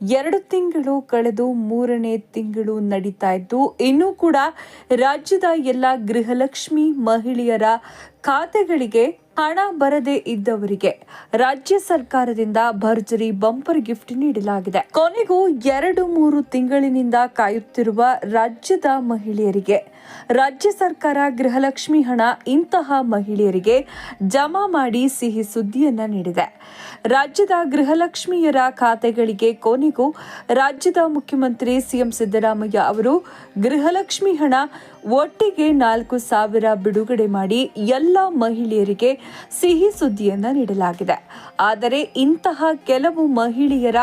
ಎರಡು ತಿಂಗಳು ಕಳೆದು ಮೂರನೇ ತಿಂಗಳು ನಡೀತಾ ಇದ್ದು ಇನ್ನೂ ಕೂಡ ರಾಜ್ಯದ ಎಲ್ಲ ಗೃಹಲಕ್ಷ್ಮಿ ಮಹಿಳೆಯರ ಖಾತೆಗಳಿಗೆ ಹಣ ಬರದೇ ಇದ್ದವರಿಗೆ ರಾಜ್ಯ ಸರ್ಕಾರದಿಂದ ಭರ್ಜರಿ ಬಂಪರ್ ಗಿಫ್ಟ್ ನೀಡಲಾಗಿದೆ. ಕೊನೆಗೂ ಎರಡು ಮೂರು ತಿಂಗಳಿನಿಂದ ಕಾಯುತ್ತಿರುವ ರಾಜ್ಯದ ಮಹಿಳೆಯರಿಗೆ, ರಾಜ್ಯ ಸರ್ಕಾರ ಗೃಹಲಕ್ಷ್ಮಿ ಹಣ ಇಂತಹ ಮಹಿಳೆಯರಿಗೆ ಜಮಾ ಮಾಡಿ ಸಿಹಿ ಸುದ್ದಿಯನ್ನ ನೀಡಿದೆ. ರಾಜ್ಯದ ಗೃಹಲಕ್ಷ್ಮಿಯರ ಖಾತೆಗಳಿಗೆ ಕೊನೆಗೂ ರಾಜ್ಯದ ಮುಖ್ಯಮಂತ್ರಿ ಸಿಎಂ ಸಿದ್ದರಾಮಯ್ಯ ಅವರು ಗೃಹಲಕ್ಷ್ಮಿ ಹಣ ಒಟ್ಟಿಗೆ ನಾಲ್ಕು ಸಾವಿರ ಬಿಡುಗಡೆ ಮಾಡಿ ಎಲ್ಲ ಮಹಿಳೆಯರಿಗೆ ಸಿಹಿ ಸುದ್ದಿಯನ್ನ ನೀಡಲಾಗಿದೆ. ಆದರೆ ಇಂತಹ ಕೆಲವು ಮಹಿಳೆಯರ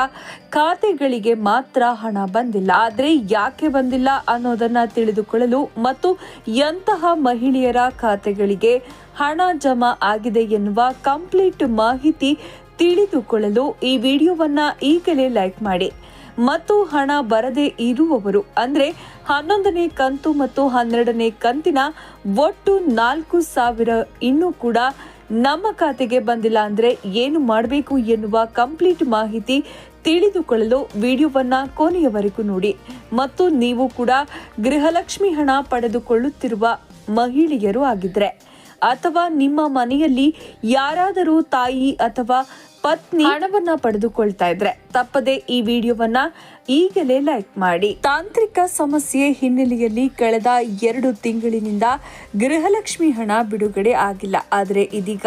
ಖಾತೆಗಳಿಗೆ ಮಾತ್ರ ಹಣ ಬಂದಿಲ್ಲ. ಆದರೆ ಯಾಕೆ ಬಂದಿಲ್ಲ ಅನ್ನೋದನ್ನ ತಿಳಿದುಕೊಳ್ಳಲು ಮತ್ತು ಎಂತಹ ಮಹಿಳೆಯರ ಖಾತೆಗಳಿಗೆ ಹಣ ಜಮಾ ಆಗಿದೆ ಎನ್ನುವ ಕಂಪ್ಲೀಟ್ ಮಾಹಿತಿ ತಿಳಿದುಕೊಳ್ಳಲು ಈ ವಿಡಿಯೋವನ್ನ ಈಗಲೇ ಲೈಕ್ ಮಾಡಿ. ಮತ್ತು ಹಣ ಬರದೇ ಇರುವವರು. ಅಂದ್ರೆ ಹನ್ನೊಂದನೇ ಕಂತು ಮತ್ತು ಹನ್ನೆರಡನೇ ಕಂತಿನ ಒಟ್ಟು ನಾಲ್ಕು ಸಾವಿರ ಇನ್ನೂ ಕೂಡ ನಮ್ಮ ಖಾತೆಗೆ ಬಂದಿಲ್ಲ ಅಂದ್ರೆ ಏನು ಮಾಡಬೇಕು ಎನ್ನುವ ಕಂಪ್ಲೀಟ್ ಮಾಹಿತಿ ತಿಳಿದುಕೊಳ್ಳಲು ವಿಡಿಯೋವನ್ನ ಕೊನೆಯವರೆಗೂ ನೋಡಿ. ಮತ್ತು ನೀವು ಕೂಡ ಗೃಹಲಕ್ಷ್ಮಿ ಹಣ ಪಡೆದುಕೊಳ್ಳುತ್ತಿರುವ ಮಹಿಳೆಯರು ಆಗಿದ್ರೆ. ಅಥವಾ ನಿಮ್ಮ ಮನೆಯಲ್ಲಿ ಯಾರಾದರೂ ತಾಯಿ ಅಥವಾ ಪತ್ನಿ ಹಣವನ್ನ ಪಡೆದುಕೊಳ್ತಾ ಇದ್ರೆ ತಪ್ಪದೆ ಈ ವಿಡಿಯೋವನ್ನ ಈಗಲೇ ಲೈಕ್ ಮಾಡಿ. ತಾಂತ್ರಿಕ ಸಮಸ್ಯೆ ಹಿನ್ನೆಲೆಯಲ್ಲಿ ಕಳೆದ ಎರಡು ತಿಂಗಳಿನಿಂದ ಗೃಹಲಕ್ಷ್ಮಿ ಹಣ ಬಿಡುಗಡೆ ಆಗಿಲ್ಲ. ಆದರೆ ಇದೀಗ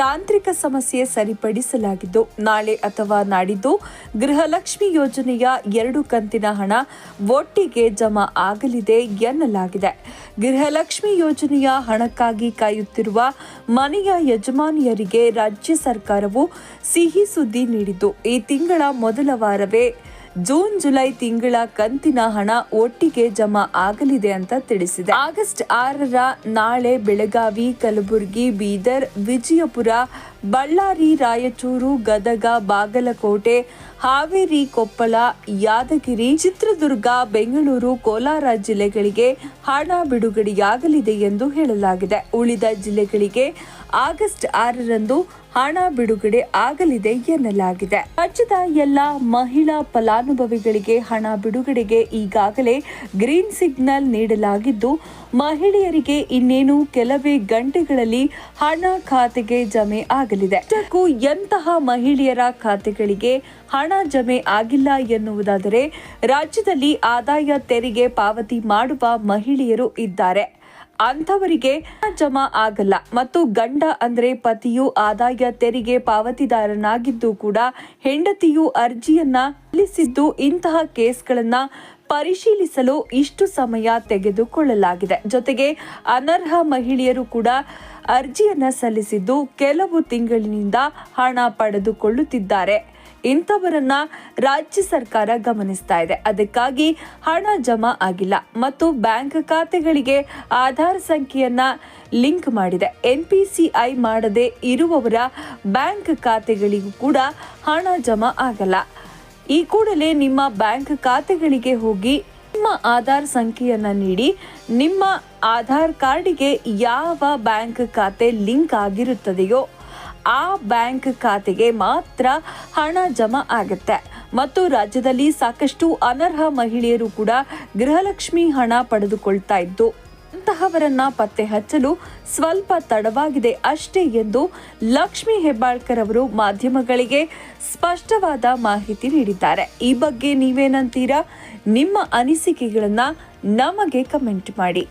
ತಾಂತ್ರಿಕ ಸಮಸ್ಯೆ ಸರಿಪಡಿಸಲಾಗಿದ್ದು, ನಾಳೆ ಅಥವಾ ನಾಡಿದ್ದು ಗೃಹಲಕ್ಷ್ಮಿ ಯೋಜನೆಯ ಎರಡು ಕಂತಿನ ಹಣ ಒಟ್ಟಿಗೆ ಜಮಾ ಆಗಲಿದೆ ಎನ್ನಲಾಗಿದೆ. ಗೃಹಲಕ್ಷ್ಮಿ ಯೋಜನೆಯ ಹಣಕ್ಕಾಗಿ ಕಾಯುತ್ತಿರುವ ಮನೆಯ ಯಜಮಾನಿಯರಿಗೆ ರಾಜ್ಯ ಸರ್ಕಾರವು ಸಿಹಿ ಸುದ್ದಿ ನೀಡಿದ್ದು. ಈ ತಿಂಗಳ ಮೊದಲ ವಾರವೇ ಜೂನ್, ಜುಲೈ ತಿಂಗಳ ಕಂತಿನ ಹಣ ಒಟ್ಟಿಗೆ ಜಮಾ ಆಗಲಿದೆ ಅಂತ ತಿಳಿಸಿದೆ. ಆಗಸ್ಟ್ ಆರರ ನಾಳೆ ಬೆಳಗಾವಿ, ಕಲಬುರಗಿ, ಬೀದರ್, ವಿಜಯಪುರ, ಬಳ್ಳಾರಿ, ರಾಯಚೂರು, ಗದಗ, ಬಾಗಲಕೋಟೆ, ಹಾವೇರಿ, ಕೊಪ್ಪಳ, ಯಾದಗಿರಿ, ಚಿತ್ರದುರ್ಗ, ಬೆಂಗಳೂರು, ಕೋಲಾರ ಜಿಲ್ಲೆಗಳಿಗೆ ಹಣ ಬಿಡುಗಡೆಯಾಗಲಿದೆ ಎಂದು ಹೇಳಲಾಗಿದೆ. ಉಳಿದ ಜಿಲ್ಲೆಗಳಿಗೆ ಆಗಸ್ಟ್ ಆರರಂದು ಹಣ ಬಿಡುಗಡೆ ಆಗಲಿದೆ ಎನ್ನಲಾಗಿದೆ. ರಾಜ್ಯದ ಎಲ್ಲ ಮಹಿಳಾ ಫಲಾನುಭವಿಗಳಿಗೆ ಹಣ ಬಿಡುಗಡೆಗೆ ಈಗಾಗಲೇ ಗ್ರೀನ್ ಸಿಗ್ನಲ್ ನೀಡಲಾಗಿದ್ದು, ಮಹಿಳೆಯರಿಗೆ ಇನ್ನೇನು ಕೆಲವೇ ಗಂಟೆಗಳಲ್ಲಿ ಹಣ ಖಾತೆಗೆ ಜಮೆ ಆಗಲಿದೆ. ಇದಕ್ಕೂ ಎಂತಹ ಮಹಿಳೆಯರ ಖಾತೆಗಳಿಗೆ ಹಣ ಜಮೆ ಆಗಿಲ್ಲ ಎನ್ನುವುದಾದರೆ, ರಾಜ್ಯದಲ್ಲಿ ಆದಾಯ ತೆರಿಗೆ ಪಾವತಿ ಮಾಡುವ ಮಹಿಳೆಯರು ಇದ್ದಾರೆ. ಅಂಥವರಿಗೆ ಜಮಾ ಆಗಲ್ಲ. ಮತ್ತು ಗಂಡ ಅಂದ್ರೆ ಪತಿಯು ಆದಾಯ ತೆರಿಗೆ ಪಾವತಿದಾರನಾಗಿದ್ದು ಕೂಡ ಹೆಂಡತಿಯು ಅರ್ಜಿಯನ್ನ ಸಲ್ಲಿಸಿದ್ದು ಇಂತಹ ಕೇಸ್ಗಳನ್ನ ಪರಿಶೀಲಿಸಲು ಇಷ್ಟು ಸಮಯ ತೆಗೆದುಕೊಳ್ಳಲಾಗಿದೆ. ಜೊತೆಗೆ ಅನರ್ಹ ಮಹಿಳೆಯರು ಕೂಡ ಅರ್ಜಿಯನ್ನು ಸಲ್ಲಿಸಿದ್ದು ಕೆಲವು ತಿಂಗಳಿನಿಂದ ಹಣ ಪಡೆದುಕೊಳ್ಳುತ್ತಿದ್ದಾರೆ. ಇಂಥವರನ್ನ ರಾಜ್ಯ ಸರ್ಕಾರ ಗಮನಿಸ್ತಾ ಇದೆ. ಅದಕ್ಕಾಗಿ ಹಣ ಜಮಾ ಆಗಿಲ್ಲ ಮತ್ತು ಬ್ಯಾಂಕ್ ಖಾತೆಗಳಿಗೆ ಆಧಾರ್ ಸಂಖ್ಯೆಯನ್ನ ಲಿಂಕ್ ಮಾಡಿದೆ. ಎನ್ ಪಿಸಿಐ ಮಾಡದೇ ಇರುವವರ ಬ್ಯಾಂಕ್ ಖಾತೆಗಳಿಗೂ ಕೂಡ ಹಣ ಜಮಾ ಆಗಲ್ಲ. ಈ ಕೂಡಲೇ ನಿಮ್ಮ ಬ್ಯಾಂಕ್ ಖಾತೆಗಳಿಗೆ ಹೋಗಿ ನಿಮ್ಮ ಆಧಾರ್ ಸಂಖ್ಯೆಯನ್ನ ನೀಡಿ ನಿಮ್ಮ ಆಧಾರ್ ಕಾರ್ಡಿಗೆ ಯಾವ ಬ್ಯಾಂಕ್ ಖಾತೆ ಲಿಂಕ್ ಆಗಿರುತ್ತದೆಯೋ ಆ ಬ್ಯಾಂಕ್ ಖಾತೆಗೆ ಮಾತ್ರ ಹಣ ಜಮಾ ಆಗುತ್ತೆ. ಮತ್ತು ರಾಜ್ಯದಲ್ಲಿ ಸಾಕಷ್ಟು ಅನರ್ಹ ಮಹಿಳೆಯರು ಕೂಡ ಗೃಹಲಕ್ಷ್ಮಿ ಹಣ ಪಡೆದುಕೊಳ್ತಾ ಇದ್ದು ಅಂತಹವರನ್ನ ಪತ್ತೆ ಹಚ್ಚಲು ಸ್ವಲ್ಪ ತಡವಾಗಿದೆ ಅಷ್ಟೇ ಎಂದು ಲಕ್ಷ್ಮಿ ಹೆಬ್ಬಾಳ್ಕರ್ ಅವರು ಮಾಧ್ಯಮಗಳಿಗೆ ಸ್ಪಷ್ಟವಾದ ಮಾಹಿತಿ ನೀಡಿದ್ದಾರೆ. ಈ ಬಗ್ಗೆ ನೀವೇನಂತೀರಾ? ನಿಮ್ಮ ಅನಿಸಿಕೆಗಳನ್ನ ನಮಗೆ ಕಮೆಂಟ್ ಮಾಡಿ.